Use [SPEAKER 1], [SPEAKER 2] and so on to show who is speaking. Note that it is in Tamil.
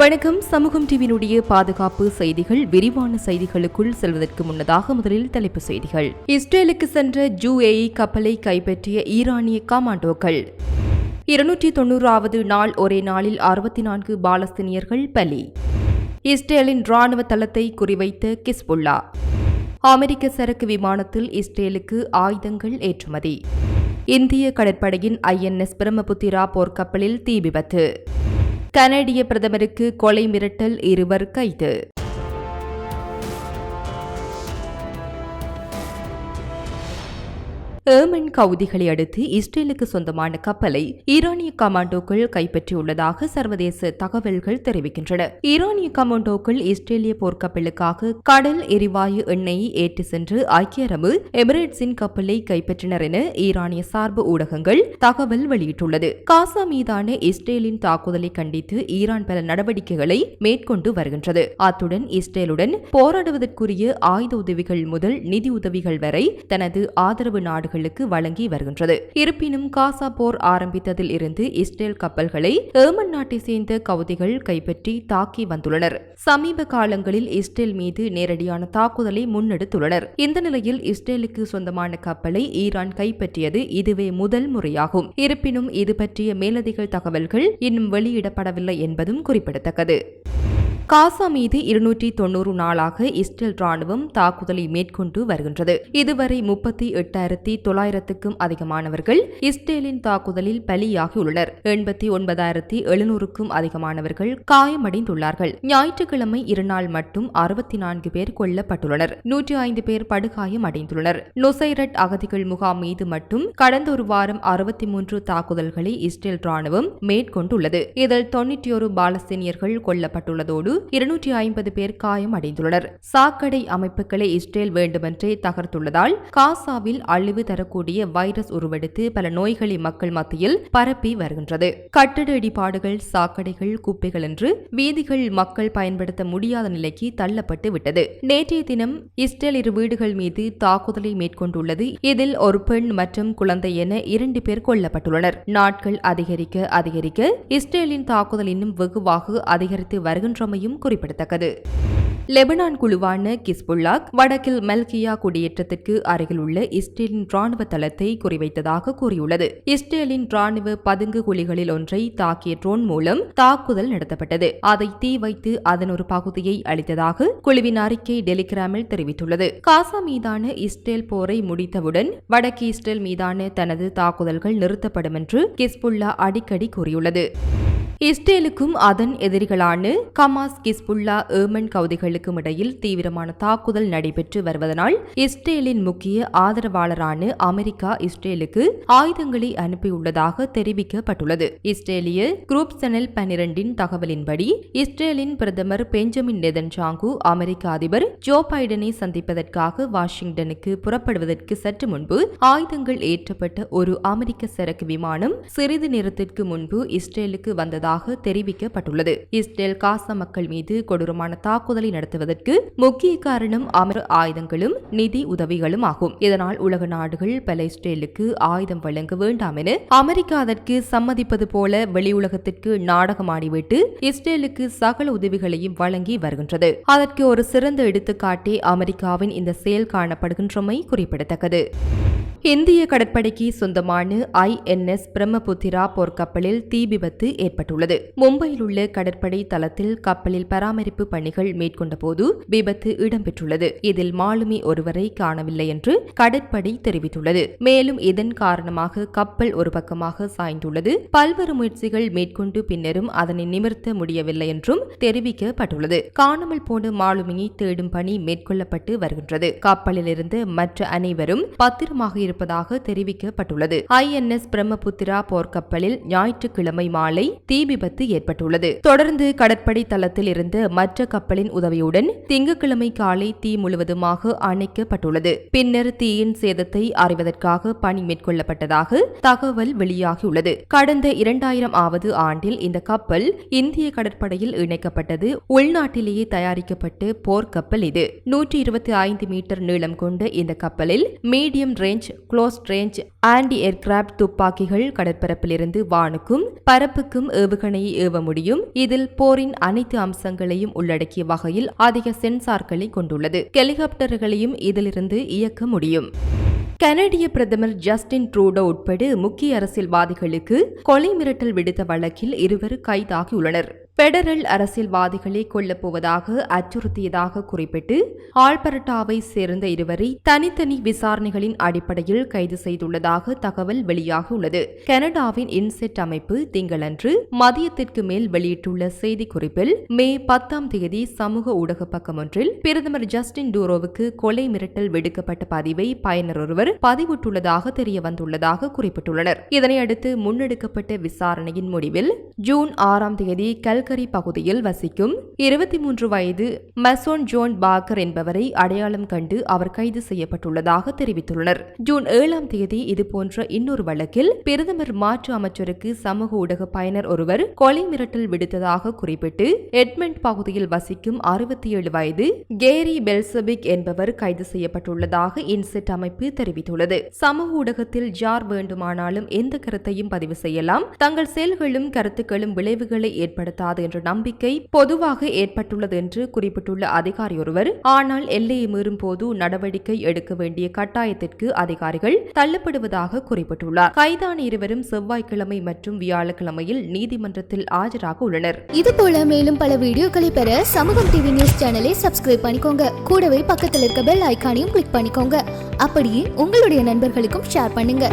[SPEAKER 1] வணக்கம். சமூகம் டிவியினுடைய பாதுகாப்பு செய்திகள் விரிவான செய்திகளுக்குள் செல்வதற்கு முன்னதாக முதலில் தலைப்பு செய்திகள். இஸ்ரேலுக்கு சென்ற ஜூஏஇ கப்பலை கைப்பற்றிய ஈரானிய கமாண்டோக்கள். இருநூற்றி தொன்னூறாவது நாள் ஒரே நாளில் அறுபத்தி நான்கு பாலஸ்தீனியர்கள் பலி. இஸ்ரேலின் ராணுவ தளத்தை குறிவைத்த கிஸ்புல்லா. அமெரிக்க சரக்கு விமானத்தில் இஸ்ரேலுக்கு ஆயுதங்கள் ஏற்றுமதி. இந்திய கடற்படையின் ஐஎன்எஸ் பிரம்மபுத்திரா போர்க்கப்பலில் தீ விபத்து. கனடிய பிரதமருக்கு கொலை மிரட்டல் இருவர் கைது. ஏமன் கவுதிகளை அடுத்து இஸ்ரேலுக்கு சொந்தமான கப்பலை ஈரானிய கமாண்டோக்கள் கைப்பற்றியுள்ளதாக சர்வதேச தகவல்கள் தெரிவிக்கின்றன. ஈரானிய கமாண்டோக்கள் இஸ்ரேலிய போர்க்கப்பலுக்காக கடல் எரிவாயு எண்ணெயை ஏற்றி சென்று ஐக்கிய அரபு எமிரேட்ஸின் கப்பலை கைப்பற்றினர் என ஈரானிய சார்பு ஊடகங்கள் தகவல் வெளியிட்டுள்ளது. காசா மீதான இஸ்ரேலின் தாக்குதலை கண்டித்து ஈரான் பல நடவடிக்கைகளை மேற்கொண்டு வருகின்றது. அத்துடன் இஸ்ரேலுடன் போராடுவதற்குரிய ஆயுத உதவிகள் முதல் நிதி உதவிகள் வரை தனது ஆதரவு நாடுகள் நாடுகளுக்கு வழங்கி வருகின்றது. இருப்பினும் காசா போர் ஆரம்பித்ததில் இருந்து இஸ்ரேல் கப்பல்களை ஏமன் நாட்டை சேர்ந்த கவுதிகள் கைப்பற்றி தாக்கி வந்துள்ளனர். சமீப காலங்களில் இஸ்ரேல் மீது நேரடியான தாக்குதலை முன்னெடுத்துள்ளனர். இந்த நிலையில் இஸ்ரேலுக்கு சொந்தமான கப்பலை ஈரான் கைப்பற்றியது இதுவே முதல் முறையாகும். இருப்பினும் இது பற்றிய மேலதிக தகவல்கள் இன்னும் வெளியிடப்படவில்லை என்பதும் குறிப்பிடத்தக்கது. காசா மீது இருநூற்றி தொன்னூறு நாளாக இஸ்ரேல் ராணுவம் தாக்குதலை மேற்கொண்டு வருகின்றது. இதுவரை முப்பத்தி எட்டாயிரத்தி தொள்ளாயிரத்துக்கும் அதிகமானவர்கள் இஸ்ரேலின் தாக்குதலில் பலியாகியுள்ளனர். எண்பத்தி ஒன்பதாயிரத்தி எழுநூறுக்கும் அதிகமானவர்கள் காயமடைந்துள்ளார்கள். ஞாயிற்றுக்கிழமை இருநாள் மட்டும் அறுபத்தி நான்கு பேர் கொல்லப்பட்டுள்ளனர். நூற்றி ஐந்து பேர் படுகாயம் அடைந்துள்ளனர். நொசைரட் அகதிகள் முகாம் மீது மட்டும் கடந்த ஒரு வாரம் அறுபத்தி மூன்று தாக்குதல்களை இஸ்ரேல் ராணுவம் மேற்கொண்டுள்ளது. இதில் தொன்னூற்றி ஒரு பாலஸ்தீனியர்கள் கொல்லப்பட்டுள்ளதோடு இருநூற்றி ஐம்பது பேர் காயம் அடைந்துள்ளனர். சாக்கடை அமைப்புகளை இஸ்ரேல் வேண்டுமென்றே தகர்த்துள்ளதால் காசாவில் அழிவு தரக்கூடிய வைரஸ் உருவெடுத்து பல நோய்களை மக்கள் மத்தியில் பரப்பி வருகின்றது. கட்டட இடிபாடுகள் சாக்கடைகள் குப்பைகள் என்று வீதிகள் மக்கள் பயன்படுத்த முடியாத நிலைக்கு தள்ளப்பட்டு விட்டது. நேற்றைய தினம் இஸ்ரேல் இரு வீடுகள் மீது தாக்குதலை மேற்கொண்டுள்ளது. இதில் ஒரு பெண் மற்றும் குழந்தை என இரண்டு பேர் கொல்லப்பட்டுள்ளனர். நாட்கள் அதிகரிக்க அதிகரிக்க இஸ்ரேலின் தாக்குதல் இன்னும் வெகுவாக அதிகரித்து வருகின்றமையும் என்பதும் குறிப்பிடத்தக்கது. லெபனான் குழுவான கிஸ்புல்லாக் வடக்கில் மெல்கியா குடியேற்றத்திற்கு அருகில் உள்ள இஸ்ரேலின் ராணுவ தளத்தை குறிவைத்ததாக கூறியுள்ளது. இஸ்ரேலின் ராணுவ பதுங்கு குழிகளில் ஒன்றை தாக்கிய ட்ரோன் மூலம் தாக்குதல் நடத்தப்பட்டது. அதை தீ வைத்து அதன் ஒரு பகுதியை அளித்ததாக குழுவின் அறிக்கை டெலிகிராமில் தெரிவித்துள்ளது. காசா மீதான இஸ்ரேல் போரை முடித்தவுடன் வடக்கு இஸ்ரேல் மீதான தனது தாக்குதல்கள் நிறுத்தப்படும் என்று கிஸ்புல்லா அடிக்கடி கூறியுள்ளது. இஸ்ரேலுக்கும் அதன் எதிரிகளான கமாஸ் கிஸ்புல்லா ஏமன் கவுதிகளுக்கும் இடையில் தீவிரமான தாக்குதல் நடைபெற்று வருவதனால் இஸ்ரேலின் முக்கிய ஆதரவாளரான அமெரிக்கா இஸ்ரேலுக்கு ஆயுதங்களை அனுப்பியுள்ளதாக தெரிவிக்கப்பட்டுள்ளது. இஸ்ரேலிய குரூப் செனல் பனிரெண்டின் தகவலின்படி இஸ்ரேலின் பிரதமர் பெஞ்சமின் நெதன்சாங்கு அமெரிக்க அதிபர் ஜோ பைடனை சந்திப்பதற்காக வாஷிங்டனுக்கு புறப்படுவதற்கு சற்று முன்பு ஆயுதங்கள் ஏற்றப்பட்ட ஒரு அமெரிக்க சரக்கு விமானம் சிறிது நேரத்திற்கு முன்பு இஸ்ரேலுக்கு வந்ததாக உள்ளதாக தெரிவிக்கப்பட்டுள்ளது. இஸ்ரேல் காசா மக்கள் மீது கொடூரமான தாக்குதலை நடத்துவதற்கு முக்கிய காரணம் அமர ஆயுதங்களும் நிதி உதவிகளும் ஆகும். இதனால் உலக நாடுகள் பல இஸ்ரேலுக்கு ஆயுதம் வழங்க வேண்டாம் என அமெரிக்கா அதற்கு சம்மதிப்பது போல வெளியுலகத்திற்கு நாடகமாடிவிட்டு இஸ்ரேலுக்கு சகல உதவிகளையும் வழங்கி வருகின்றது. அதற்கு ஒரு சிறந்த எடுத்துக்காட்டே அமெரிக்காவின் இந்த செயல் காணப்படுகின்றமை குறிப்பிடத்தக்கது. இந்திய கடற்படைக்கு சொந்தமான ஐஎன்எஸ் பிரம்மபுத்திரா போர்க்கப்பலில் தீ விபத்து ஏற்பட்டுள்ளது. மும்பையில் உள்ள கடற்படை தளத்தில் கப்பலில் பராமரிப்பு பணிகள் மேற்கொண்ட போது விபத்து இடம்பெற்றுள்ளது. இதில் மாலுமி ஒருவரை காணவில்லை என்று கடற்படை தெரிவித்துள்ளது. மேலும் இதன் காரணமாக கப்பல் ஒரு பக்கமாக சாய்ந்துள்ளது. பல்வேறு முயற்சிகள் மேற்கொண்டு பின்னரும் அதனை நிமிர்த்த முடியவில்லை என்றும் தெரிவிக்கப்பட்டுள்ளது. காணாமல் போன மாலுமியை தேடும் பணி மேற்கொள்ளப்பட்டு வருகின்றது. கப்பலிலிருந்து மற்ற அனைவரும் பத்திரமாக இருப்பதாக தெரிவிக்கப்பட்டுள்ளது. ஐஎன்எஸ் பிரம்மபுத்திரா போர்க்கப்பலில் ஞாயிற்றுக்கிழமை மாலை தீ விபத்து ஏற்பட்டுள்ளது. தொடர்ந்து கடற்படை தளத்தில் இருந்து மற்ற கப்பலின் உதவியுடன் திங்கட்கிழமை காலை தீ முழுவதுமாக அணைக்கப்பட்டுள்ளது. பின்னர் தீயின் சேதத்தை அறிவதற்காக பணி மேற்கொள்ளப்பட்டதாக தகவல் வெளியாகியுள்ளது. கடந்த இரண்டாயிரம் ஆவது ஆண்டில் இந்த கப்பல் இந்திய கடற்படையில் இணைக்கப்பட்டது. உள்நாட்டிலேயே தயாரிக்கப்பட்டு போர்க்கப்பல் இது. நூற்றி இருபத்தி ஐந்து மீட்டர் நீளம் கொண்ட இந்த கப்பலில் medium range close range anti aircraft துப்பாக்கிகள் கடற்பரப்பிலிருந்து வானுக்கும் பரப்புக்கும் ஏவுகணையை ஏவ முடியும். இதில் போரின் அனைத்து அம்சங்களையும் உள்ளடக்கிய வகையில் அதிக சென்சார்களை கொண்டுள்ளது. ஹெலிகாப்டர்களையும் இதிலிருந்து இயக்க முடியும். கனடிய பிரதமர் ஜஸ்டின் ட்ரூடோ உட்பட முக்கிய அரசியல்வாதிகளுக்கு கொலை மிரட்டல் விடுத்த வழக்கில் இருவர் கைதாகியுள்ளனர். பெடரல் அரசியல்வாதிகளை கொல்லப் போவதாக அச்சுறுத்தியதாக குறிப்பிட்டு ஆல்பர்டாவை சேர்ந்த இருவரை தனித்தனி விசாரணைகளின் அடிப்படையில் கைது செய்துள்ளதாக தகவல் வெளியாகியுள்ளது கனடாவின் இன்செட் அமைப்பு திங்களன்று மதியத்திற்கு மேல் வெளியிட்டுள்ள செய்திக்குறிப்பில் மே பத்தாம் தேதி சமூக ஊடக பக்கம் ஒன்றில் பிரதமர் ஜஸ்டின் டூரோவுக்கு கொலை மிரட்டல் விடுக்கப்பட்ட பதிவை பயனர் ஒருவர் பதிவிட்டுள்ளதாக தெரியவந்துள்ளதாக குறிப்பிட்டுள்ளனர். இதனையடுத்து முன்னெடுக்கப்பட்ட விசாரணையின் முடிவில் ஜூன் ஆறாம் தேதி கடற்கரை பகுதியில் வசிக்கும் இருபத்தி மூன்று வயது மசோன் ஜோன் பாக்கர் என்பவரை அடையாளம் கண்டு அவர் கைது செய்யப்பட்டுள்ளதாக தெரிவித்துள்ளனர். ஜூன் ஏழாம் தேதி இதுபோன்ற இன்னொரு வழக்கில் பிரதமர் மாற்று அமைச்சருக்கு சமூக ஊடக பயனர் ஒருவர் கொலை மிரட்டல் விடுத்ததாக குறிப்பிட்டு எட்மண்ட் பகுதியில் வசிக்கும் அறுபத்தி ஏழு வயது கேரி பெல்சபிக் என்பவர் கைது செய்யப்பட்டுள்ளதாக இன்செட் அமைப்பு தெரிவித்துள்ளது. சமூக ஊடகத்தில் யார் வேண்டுமானாலும் எந்த கருத்தையும் பதிவு செய்யலாம். தங்கள் செயல்களும் கருத்துக்களும் விளைவுகளை ஏற்படுத்தாத என்ற நம்பிக்கை பொதுவாக ஏற்பட்டுள்ளது என்று குறிப்பிட்டுள்ள அதிகாரி ஒருவர் ஆனால் எல்லையை மீறும் போது நடவடிக்கை எடுக்க வேண்டிய கட்டாயத்திற்கு அதிகாரிகள் தள்ளப்படுவதாக குறிப்பிட்டுள்ளார். கைதான இருவரும் செவ்வாய்க்கிழமை மற்றும் வியாழக்கிழமையில் நீதிமன்றத்தில் ஆஜராக உள்ளனர்.
[SPEAKER 2] இது போல மேலும் பல வீடியோக்களை பெற சமூகம் டிவி நியூஸ் சேனலை சப்ஸ்கிரைப் பண்ணிக்கோங்க. கூடவே பக்கத்தில் இருக்க பெல் ஐக்கானையும் கிளிக் பண்ணிக்கோங்க. அப்படியே உங்களுடைய நண்பர்களுக்கும் ஷேர் பண்ணுங்க.